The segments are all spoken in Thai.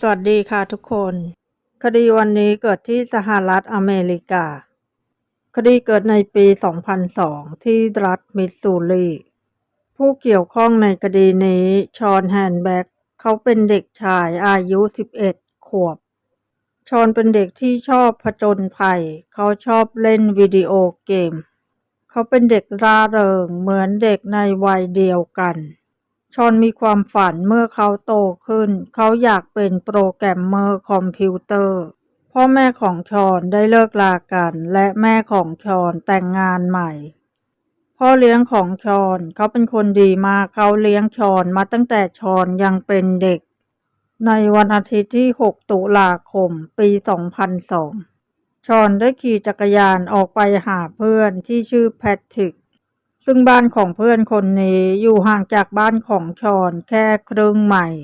สวัสดีค่ะทุกคน คดีวันนี้เกิดที่สหรัฐอเมริกา คดีเกิดในปี 2002 ที่รัฐมิสซูรีผู้เกี่ยวข้องในคดีนี้ชอนแฮนแบ็กเขาเป็นเด็กชายอายุ 11 ขวบ ชอนเป็นเด็กที่ชอบผจญภัย เขาชอบเล่นวิดีโอเกม เขาเป็นเด็กร่าเริงเหมือนเด็กในวัยเดียวกัน ชอนมีความฝันเมื่อเขาโตขึ้น เขาอยากเป็นโปรแกรมเมอร์คอมพิวเตอร์ พ่อแม่ของชอนได้เลิกลากัน และแม่ของชอนแต่งงานใหม่ พ่อเลี้ยงของชอนเขาเป็นคนดีมากเขาเลี้ยงชอนมาตั้งแต่ชอนยังเป็นเด็ก ในวันอาทิตย์ที่ 6 ตุลาคม ปี 2002 ชอนได้ขี่จักรยานออกไปหาเพื่อนที่ชื่อแพทริก ซึ่งบ้านของเพื่อนคนนี้อยู่ห่างจากบ้านของชอนแค่ครึ่งไมล์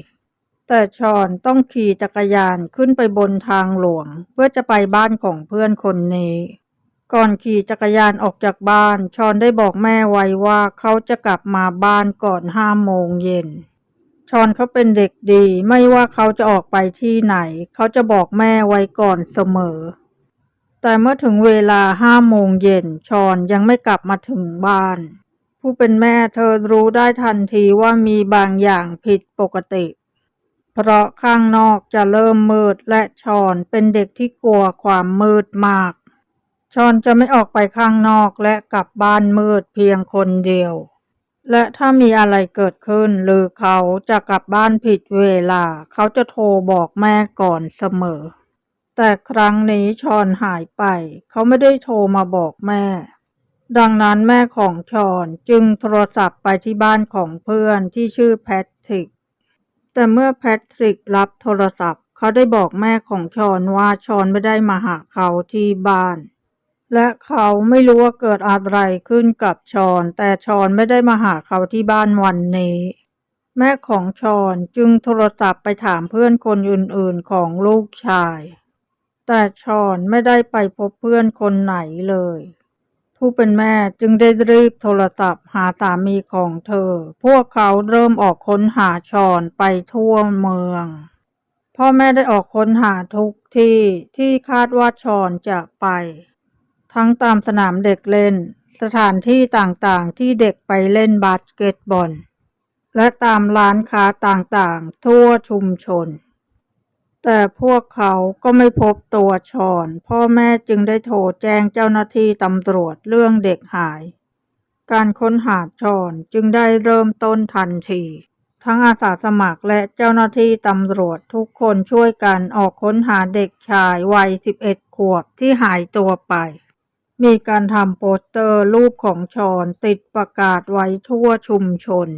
แต่ชอนต้องขี่จักรยานขึ้นไปบนทางหลวง เพื่อจะไปบ้านของเพื่อนคนนี้ ก่อนขี่จักรยานออกจากบ้านชอนได้บอกแม่ไว้ว่าเขาจะกลับมาบ้านก่อนห้าโมงเย็นชอนเขาเป็นเด็กดีไม่ว่าเขาจะออกไปที่ไหน เขาจะบอกแม่ไว้ก่อนเสมอ แต่เมื่อถึงเวลาห้าโมงเย็นชอนยังไม่กลับมาถึงบ้าน ผู้เป็นแม่เธอรู้ได้ทันทีว่ามีบางอย่างผิดปกติ เพราะข้างนอกจะเริ่มมืดและชอนเป็นเด็กที่กลัวความมืดมาก ชอนจะไม่ออกไปข้างนอกและกลับบ้านมืดเพียงคนเดียว และถ้ามีอะไรเกิดขึ้นหรือเขาจะกลับบ้านผิดเวลา เขาจะโทรบอกแม่ก่อนเสมอ แต่ครั้งนี้ชอนหายไป เขาไม่ได้โทรมาบอกแม่ ดังนั้นแม่ของชอนจึงโทรศัพท์ไปที่บ้านของเพื่อนที่ชื่อแพทริก แต่เมื่อแพทริกรับโทรศัพท์ เขาได้บอกแม่ของชอนว่าชอนไม่ได้มาหาเขาที่บ้านและเขาไม่รู้ว่าเกิดอะไรขึ้นกับชอน แต่ชอนไม่ได้มาหาเขาที่บ้านวันนี้ แม่ของชอนจึงโทรศัพท์ไปถามเพื่อนคนอื่นๆของลูกชาย แต่ชอนไม่ได้ไปพบเพื่อนคนไหนเลย ผู้เป็นแม่จึงได้รีบโทรศัพท์หาสามีของเธอ พวกเขาเริ่มออกค้นหาชอนไปทั่วเมือง พ่อแม่ได้ออกค้นหาทุกที่ที่คาดว่าชอนจะไป ทั้งตามสนามเด็กเล่น สถานที่ต่างๆที่เด็กไปเล่นบาสเกตบอล และตามร้านค้าต่างๆ ทั่วชุมชน แต่พวกเขาก็ไม่พบตัวชอน พ่อแม่จึงได้โทรแจ้งเจ้าหน้าที่ตำรวจเรื่องเด็กหาย การค้นหาชอนจึงได้เริ่มต้นทันที ทั้งอาสาสมัครและเจ้าหน้าที่ตำรวจทุกคนช่วยกันออกค้นหาเด็กชายวัย 11 ขวบที่หายตัวไป มีการทำโปสเตอร์รูปของชอนติดประกาศไว้ทั่วชุมชน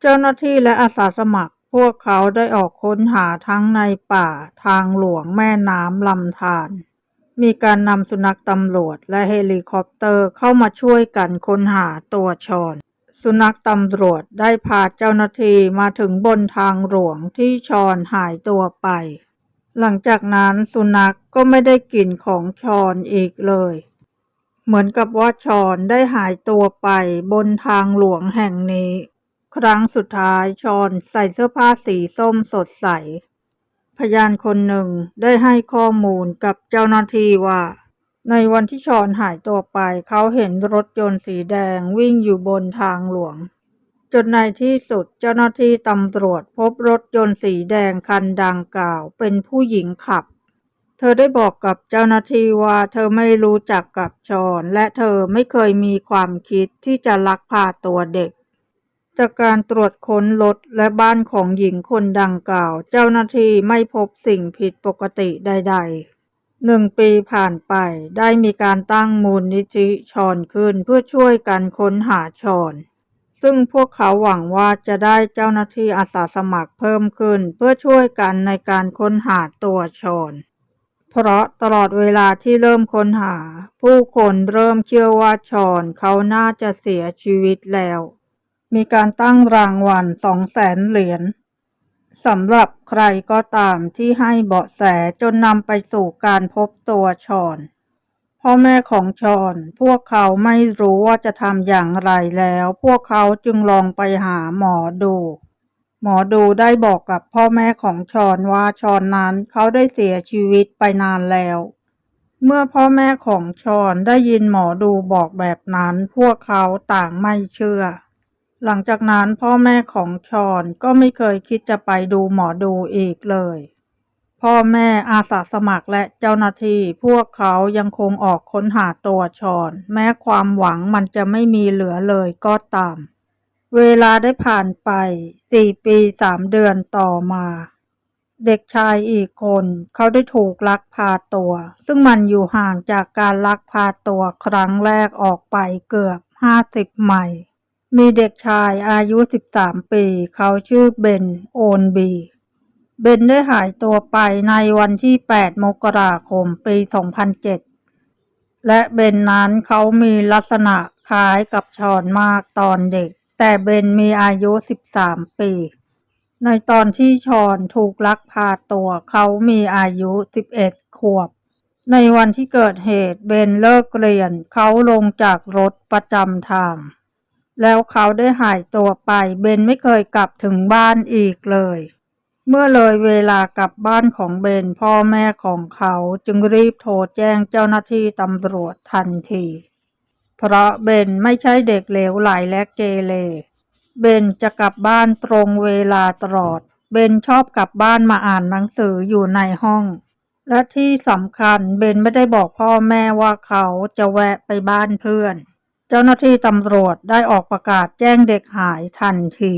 เจ้าหน้าที่และอาสาสมัคร พวกเขาได้ออกค้นหาทั้งในป่าทางหลวงแม่น้ำลำธารมีการนำสุนัขตำรวจและเฮลิคอปเตอร์เข้ามาช่วยกันค้นหาตัวชอน สุนัขตำรวจได้พาเจ้าหน้าที่มาถึงบนทางหลวงที่ชอนหายตัวไป หลังจากนั้นสุนัขก็ไม่ได้กลิ่นของชอนอีกเลย เหมือนกับว่าชอนได้หายตัวไปบนทางหลวงแห่งนี้ ครั้งสุดท้ายชอนใส่เสื้อผ้าสีส้มสดใส พยานคนหนึ่งได้ให้ข้อมูลกับเจ้าหน้าที่ว่า ในวันที่ชอนหายตัวไปเขาเห็นรถยนต์สีแดงวิ่งอยู่บนทางหลวง จนในที่สุดเจ้าหน้าที่ตำรวจพบรถยนต์สีแดงคันดังกล่าวเป็นผู้หญิงขับ เธอได้บอกกับเจ้าหน้าที่ว่าเธอไม่รู้จักกับชอน และเธอไม่เคยมีความคิดที่จะลักพาตัวเด็ก จากการตรวจค้นรถและบ้านของหญิงคนดังกล่าว เจ้าหน้าที่ไม่พบสิ่งผิดปกติใด ๆหนึ่งปีผ่านไปได้มีการตั้งมูลนิธิชอนขึ้นเพื่อช่วยกันค้นหาชอน ซึ่งพวกเขาหวังว่าจะได้เจ้าหน้าที่อาสาสมัครเพิ่มขึ้น เพื่อช่วยกันในการค้นหาตัวชอน เพราะตลอดเวลาที่เริ่มค้นหา ผู้คนเริ่มเชื่อว่าชอนเขาน่าจะเสียชีวิตแล้ว มีการตั้งรางวัลสองแสนเหรียญสำหรับใครก็ตามที่ให้เบาะแสจนนำไปสู่การพบตัวชอนพ่อแม่ของชอนพวกเขาไม่รู้ว่าจะทำอย่างไรแล้ว พวกเขาจึงลองไปหาหมอดู หมอดูได้บอกกับพ่อแม่ของชอนว่าชอนนั้นเขาได้เสียชีวิตไปนานแล้ว เมื่อพ่อแม่ของชอนได้ยินหมอดูบอกแบบนั้น พวกเขาต่างไม่เชื่อ หลังจากนั้นพ่อแม่ของชอนก็ไม่เคยคิดจะไปดูหมอดูอีกเลย พ่อแม่อาสาสมัครและเจ้าหน้าที่พวกเขายังคงออกค้นหาตัวชอน แม้ความหวังมันจะไม่มีเหลือเลยก็ตาม เวลาได้ผ่านไปสี่ปีสามเดือนต่อมา เด็กชายอีกคน เขาได้ถูกลักพาตัว ซึ่งมันอยู่ห่างจากการลักพาตัวครั้งแรกออกไปเกือบห้าสิบไมล์ มีเด็กชายอายุสิบสามปี เขาชื่อเบน โอนบี เบนได้หายตัวไปในวันที่ 8 มกราคม ปี 2007 และเบนนั้นเขามีลักษณะคล้ายกับชอนมากตอนเด็ก แต่เบนมีอายุ 13 ปี ในตอนที่ชอนถูกลักพาตัวเขามีอายุ 11 ขวบ ในวันที่เกิดเหตุเบนเลิกเรียนเขาลงจากรถประจำทาง แล้วเขาได้หายตัวไป เบนไม่เคยกลับถึงบ้านอีกเลย เมื่อเลยเวลากลับบ้านของเบนพ่อแม่ของเขาจึงรีบโทรแจ้งเจ้าหน้าที่ตำรวจทันที เพราะเบนไม่ใช่เด็กเหลวไหลและเกเร เบนจะกลับบ้านตรงเวลาตลอด เบนชอบกลับบ้านมาอ่านหนังสืออยู่ในห้อง และที่สำคัญเบนไม่ได้บอกพ่อแม่ว่าเขาจะแวะไปบ้านเพื่อน เจ้าหน้าที่ตำรวจได้ออกประกาศแจ้งเด็กหายทันที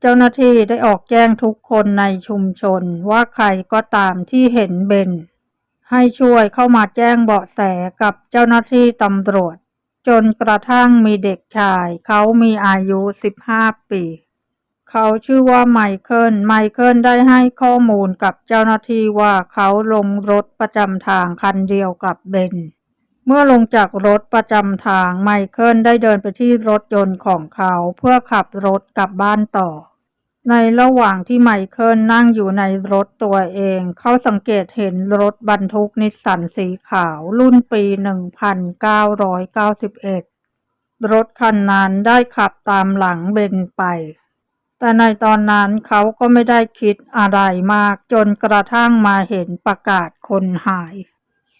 เจ้าหน้าที่ได้ออกแจ้งทุกคนในชุมชนว่าใครก็ตามที่เห็นเบนให้ช่วยเข้ามาแจ้งเบาะแสกับเจ้าหน้าที่ตำรวจ จนกระทั่งมีเด็กชาย เขามีอายุ 15 ปี เขาชื่อว่าไมเคิลไมเคิลได้ให้ข้อมูลกับเจ้าหน้าที่ว่าเขาลงรถประจำทางคันเดียวกับเบน เมื่อลงจากรถประจำทางไมเคิลได้เดินไปที่รถยนต์ของเขาเพื่อขับรถกลับบ้านต่อ ในระหว่างที่ไมเคิลนั่งอยู่ในรถตัวเอง เขาสังเกตเห็นรถบรรทุกนิสสันสีขาวรุ่นปี 1991 รถคันนั้นได้ขับตามหลังเบนไป แต่ในตอนนั้นเขาก็ไม่ได้คิดอะไรมากจนกระทั่งมาเห็นประกาศคนหาย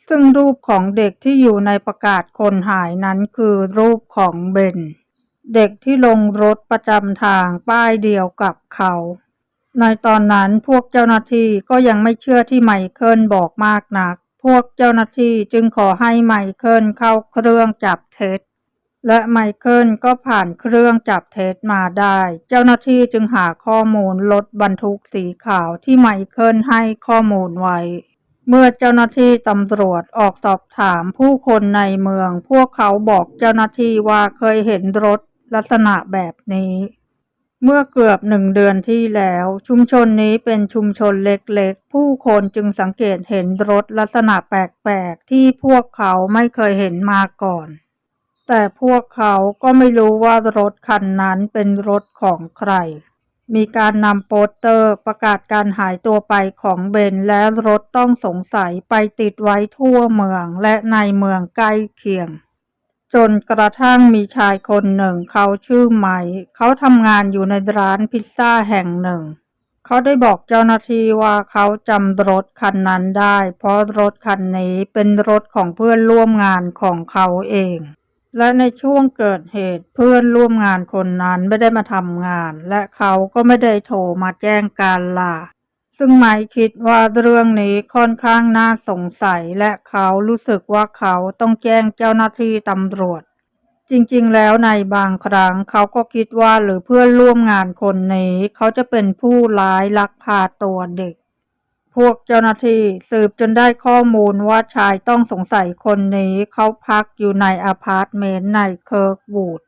ซึ่งรูปของเด็กที่อยู่ในประกาศคนหายนั้นคือรูปของเบน เด็กที่ลงรถประจำทางป้ายเดียวกับเขา ในตอนนั้นพวกเจ้าหน้าที่ก็ยังไม่เชื่อที่ไมเคิลบอกมากนัก พวกเจ้าหน้าที่จึงขอให้ไมเคิลเข้าเครื่องจับเท็จและไมเคิลก็ผ่านเครื่องจับเท็จมาได้ เจ้าหน้าที่จึงหาข้อมูลรถบรรทุกสีขาวที่ไมเคิลให้ข้อมูลไว้ เมื่อเจ้าหน้าที่ตำรวจออกสอบถามผู้คนในเมือง พวกเขาบอกเจ้าหน้าที่ว่าเคยเห็นรถลักษณะแบบนี้ เมื่อเกือบหนึ่งเดือนที่แล้ว ชุมชนนี้เป็นชุมชนเล็กๆ ผู้คนจึงสังเกตเห็นรถลักษณะแปลกๆ ที่พวกเขาไม่เคยเห็นมาก่อน แต่พวกเขาก็ไม่รู้ว่ารถคันนั้นเป็นรถของใคร มีการนำโปสเตอร์ประกาศการหายตัวไปของเบนและรถต้องสงสัยไปติดไว้ทั่วเมืองและในเมืองใกล้เคียง จนกระทั่งมีชายคนหนึ่งเขาชื่อไมค์เขาทำงานอยู่ในร้านพิซซ่าแห่งหนึ่ง เขาได้บอกเจ้าหน้าที่ว่าเขาจำรถคันนั้นได้ เพราะรถคันนี้เป็นรถของเพื่อนร่วมงานของเขาเอง และในช่วงเกิดเหตุเพื่อนร่วมงานคนนั้นไม่ได้มาทำงาน และเขาก็ไม่ได้โทรมาแจ้งการลาซึ่งไมค์คิดว่าเรื่องนี้ค่อนข้างน่าสงสัยและเขารู้สึกว่าเขาต้องแจ้งเจ้าหน้าที่ตำรวจ จริงๆ แล้วในบางครั้งเขาก็คิดว่าหรือเพื่อนร่วมงานคนนี้ เขาจะเป็นผู้ร้ายลักพาตัวเด็ก พวกเจ้าหน้าที่สืบจนได้ข้อมูลว่าชายต้องสงสัยคนนี้เขาพักอยู่ในอพาร์ตเมนต์ในเคิร์กวูด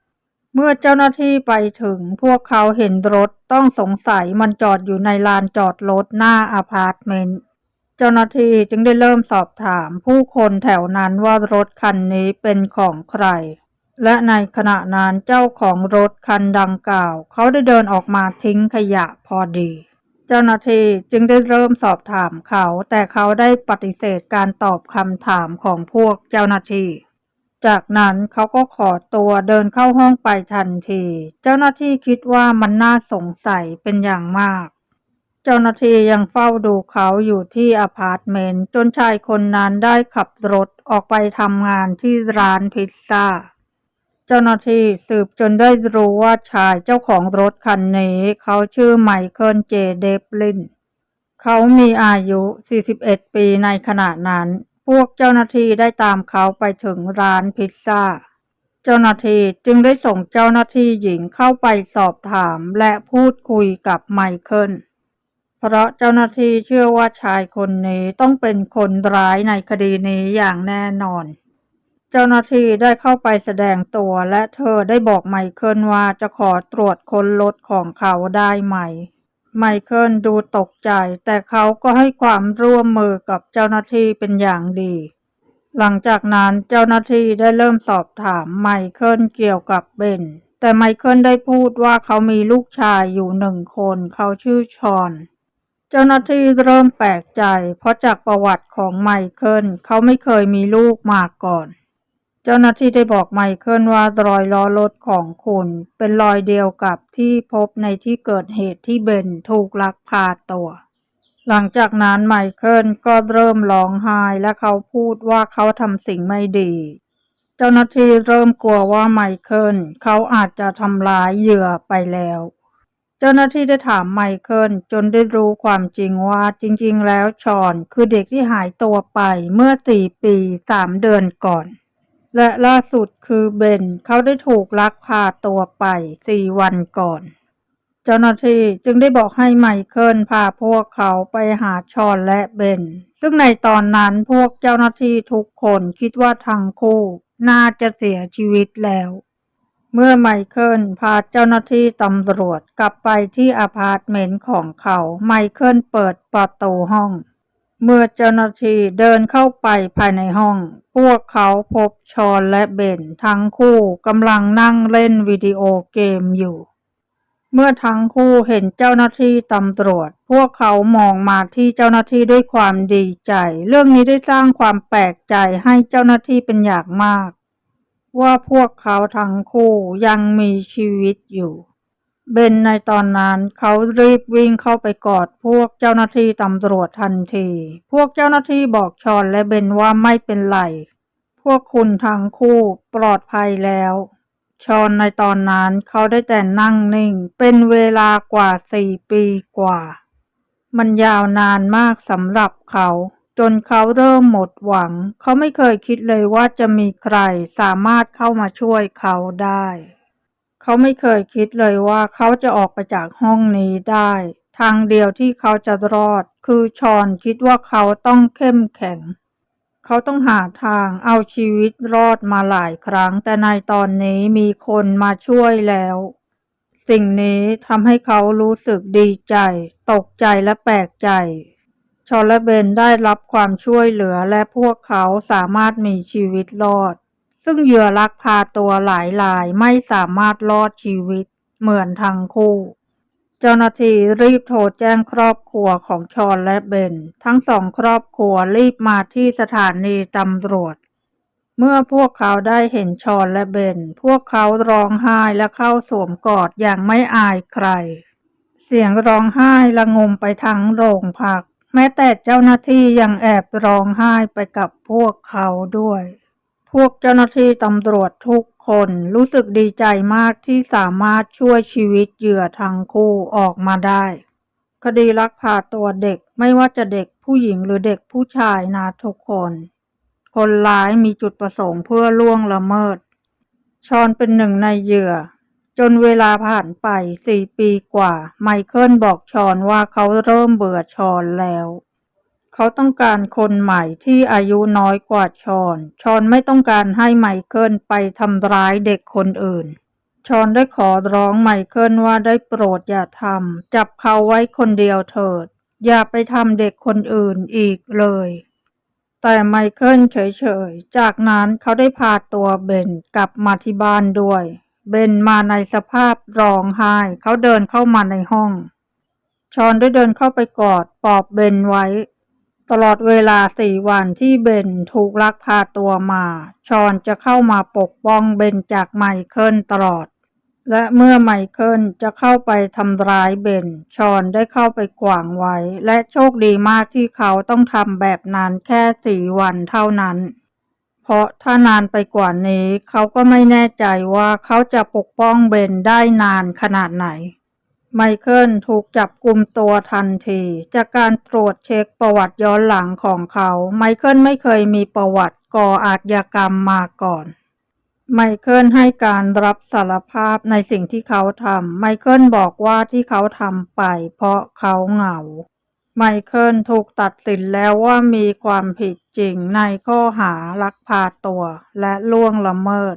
เมื่อเจ้าหน้าที่ไปถึงพวกเขาเห็นรถต้องสงสัยมันจอดอยู่ในลานจอดรถหน้าอพาร์ตเมนต์เจ้าหน้าที่จึงได้เริ่มสอบถามผู้คนแถวนั้นว่ารถคันนี้เป็นของใคร และในขณะนั้นเจ้าของรถคันดังกล่าว เขาได้เดินออกมาทิ้งขยะพอดี เจ้าหน้าที่จึงได้เริ่มสอบถามเขา แต่เขาได้ปฏิเสธการตอบคำถามของพวกเจ้าหน้าที่ จากนั้นเขาก็ขอตัวเดินเข้าห้องไปทันที เจ้าหน้าที่คิดว่ามันน่าสงสัยเป็นอย่างมาก เจ้าหน้าที่ยังเฝ้าดูเขาอยู่ที่อพาร์ตเมนต์จนชายคนนั้นได้ขับรถออกไปทำงานที่ร้านพิซซ่า เจ้าหน้าที่สืบจนได้รู้ว่าชายเจ้าของรถคันนี้เขาชื่อไมเคิลเจเดฟลิน เขามีอายุ 41 ปีในขณะนั้น พวกเจ้าหน้าที่ได้ตามเขาไปถึงร้านพิซซ่า เจ้าหน้าที่จึงได้ส่งเจ้าหน้าที่หญิงเข้าไปสอบถามและพูดคุยกับไมเคิล เพราะเจ้าหน้าที่เชื่อว่าชายคนนี้ต้องเป็นคนร้ายในคดีนี้อย่างแน่นอน เจ้าหน้าที่ได้เข้าไปแสดงตัวและเธอได้บอกไมเคิลว่าจะขอตรวจค้นรถของเขาได้ไหม ไมเคิลดูตกใจ แต่เขาก็ให้ความร่วมมือกับเจ้าหน้าที่เป็นอย่างดี หลังจากนั้นเจ้าหน้าที่ได้เริ่มสอบถามไมเคิลเกี่ยวกับเบนแต่ไมเคิลได้พูดว่าเขามีลูกชายอยู่หนึ่งคน เขาชื่อชอน เจ้าหน้าที่เริ่มแปลกใจ เพราะจากประวัติของไมเคิลเขาไม่เคยมีลูกมาก่อน เจ้าหน้าที่ได้บอกไมเคิลว่ารอยล้อรถของคุณเป็นรอยเดียวกับที่พบในที่เกิดเหตุที่เบนถูกลักพาตัว หลังจากนั้นไมเคิลก็เริ่มร้องไห้และเขาพูดว่าเขาทำสิ่งไม่ดี เจ้าหน้าที่เริ่มกลัวว่าไมเคิลเขาอาจจะทำร้ายเหยื่อไปแล้วเจ้าหน้าที่ได้ถามไมเคิลจนได้รู้ความจริงว่าจริง ๆ แล้วชอนคือเด็กที่หายตัวไปเมื่อสี่ปีสามเดือนก่อน และล่าสุดคือเบนเขาได้ถูกลักพาตัวไปสี่วันก่อน เจ้าหน้าที่จึงได้บอกให้ไมเคิลพาพวกเขาไปหาชอนและเบน ซึ่งในตอนนั้นพวกเจ้าหน้าที่ทุกคนคิดว่าทั้งคู่น่าจะเสียชีวิตแล้ว เมื่อไมเคิลพาเจ้าหน้าที่ตำรวจกลับไปที่อพาร์ตเมนต์ของเขา ไมเคิลเปิดประตูห้อง เมื่อเจ้าหน้าที่เดินเข้าไปภายในห้อง พวกเขาพบชอนและเบนทั้งคู่กำลังนั่งเล่นวิดีโอเกมอยู่ เมื่อทั้งคู่เห็นเจ้าหน้าที่ตำรวจ พวกเขามองมาที่เจ้าหน้าที่ด้วยความดีใจ เรื่องนี้ได้สร้างความแปลกใจให้เจ้าหน้าที่เป็นอย่างมาก ว่าพวกเขาทั้งคู่ยังมีชีวิตอยู่ เบนในตอนนั้นเขารีบวิ่งเข้าไปกอดพวกเจ้าหน้าที่ตำรวจทันที พวกเจ้าหน้าที่บอกชอนและเบนว่าไม่เป็นไร พวกคุณทั้งคู่ปลอดภัยแล้ว ชอนในตอนนั้นเขาได้แต่นั่งนิ่ง เป็นเวลากว่าสี่ปีกว่า มันยาวนานมากสำหรับเขาจนเขาเริ่มหมดหวัง เขาไม่เคยคิดเลยว่าจะมีใครสามารถเข้ามาช่วยเขาได้ เขาไม่เคยคิดเลยว่าเขาจะออกไปจากห้องนี้ได้ ทางเดียวที่เขาจะรอด คือชอนคิดว่าเขาต้องเข้มแข็ง เขาต้องหาทางเอาชีวิตรอดมาหลายครั้ง แต่ในตอนนี้มีคนมาช่วยแล้ว สิ่งนี้ทำให้เขารู้สึกดีใจ ตกใจและแปลกใจชอนและเบนได้รับความช่วยเหลือและพวกเขาสามารถมีชีวิตรอด ซึ่งเหยื่อลักพาตัวหลายรายไม่สามารถรอดชีวิตเหมือนทั้งคู่ เจ้าหน้าที่รีบโทรแจ้งครอบครัวของชอนและเบน ทั้งสองครอบครัวรีบมาที่สถานีตำรวจ เมื่อพวกเขาได้เห็นชอนและเบน พวกเขาร้องไห้และเข้าสวมกอดอย่างไม่อายใคร เสียงร้องไห้ระงมไปทั้งโรงพัก แม้แต่เจ้าหน้าที่ยังแอบร้องไห้ไปกับพวกเขาด้วย วกเจ้าหน้าที่ตำรวจทุกคนรู้สึกดีใจมากที่สามารถช่วยชีวิตเหยื่อทั้งคู่ออกมาได้ คดีลักพาตัวเด็กไม่ว่าจะเด็กผู้หญิงหรือเด็กผู้ชายนะทุกคน คนร้ายมีจุดประสงค์เพื่อล่วงละเมิด ชอนเป็นหนึ่งในเหยื่อ จนเวลาผ่านไปสี่ปีกว่า ไมเคิลบอกชอนว่าเขาเริ่มเบื่อชอนแล้ว เขาต้องการคนใหม่ที่อายุน้อยกว่าชอน ชอนไม่ต้องการให้ไมเคิลไปทำร้ายเด็กคนอื่น ชอนได้ขอร้องไมเคิลว่าได้โปรดอย่าทำจับเขาไว้คนเดียวเถิด อย่าไปทำเด็กคนอื่นอีกเลย แต่ไมเคิลเฉยๆ จากนั้นเขาได้พาตัวเบนกลับมาที่บ้านด้วย เบนมาในสภาพร้องไห้ เขาเดินเข้ามาในห้อง ชอนได้เดินเข้าไปกอดปอบเบนไว้ ตลอดเวลาสี่วันที่เบนถูกลักพาตัวมา ชอนจะเข้ามาปกป้องเบนจากไมเคิลตลอด และเมื่อไมเคิลจะเข้าไปทำร้ายเบน ชอนได้เข้าไปขวางไว้ และโชคดีมากที่เขาต้องทำแบบนั้นแค่สี่วันเท่านั้น เพราะถ้านานไปกว่านี้ เขาก็ไม่แน่ใจว่าเขาจะปกป้องเบนได้นานขนาดไหน ไมเคิลถูกจับกลุ่มตัวทันที จากการตรวจเช็คประวัติย้อนหลังของเขา ไมเคิลไม่เคยมีประวัติก่ออาชญากรรมมาก่อน ไมเคิลให้การรับสารภาพในสิ่งที่เขาทำ ไมเคิลบอกว่าที่เขาทำไปเพราะเขาเหงา ไมเคิลถูกตัดสินแล้วว่ามีความผิดจริงในข้อหาลักพาตัว และล่วงละเมิด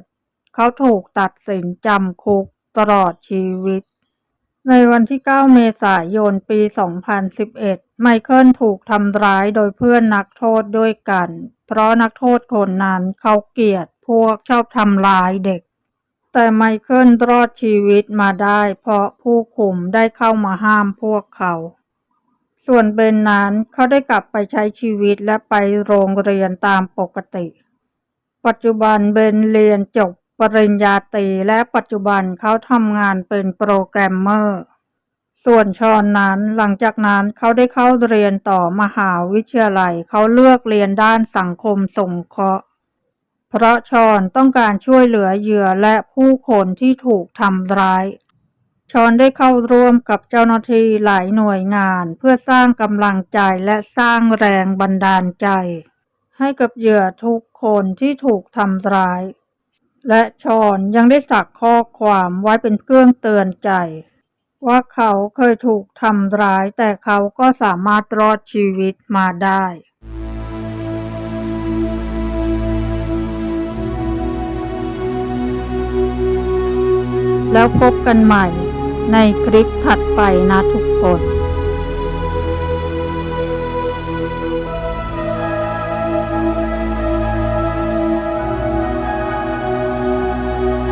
เขาถูกตัดสินจำคุกตลอดชีวิต ในวันที่ 9 เมษายน ปี 2011 ไมเคิลถูกทำร้ายโดยเพื่อนนักโทษด้วยกัน เพราะนักโทษคนนั้นเขาเกลียดพวกชอบทำร้ายเด็ก แต่ไมเคิลรอดชีวิตมาได้เพราะผู้คุมได้เข้ามาห้ามพวกเขา ส่วนเบนนั้นเขาได้กลับไปใช้ชีวิตและไปโรงเรียนตามปกติ ปัจจุบันเบนเรียนจบ ปริญญาตรีและปัจจุบันเขาทำงานเป็นโปรแกรมเมอร์ ส่วนชอนนั้นหลังจากนั้นเขาได้เข้าเรียนต่อมหาวิทยาลัย เขาเลือกเรียนด้านสังคมสงเคราะห์ เพราะชอนต้องการช่วยเหลือเหยื่อและผู้คนที่ถูกทำร้ายชอนได้เข้าร่วมกับเจ้าหน้าที่หลายหน่วยงานเพื่อสร้างกำลังใจและสร้างแรงบันดาลใจ ให้กับเหยื่อทุกคนที่ถูกทำร้าย และชอนยังได้สักข้อความไว้เป็นเครื่องเตือนใจ ว่าเขาเคยถูกทำร้ายแต่เขาก็สามารถรอดชีวิตมาได้แล้วพบกันใหม่ในคลิปถัดไปนะทุกคน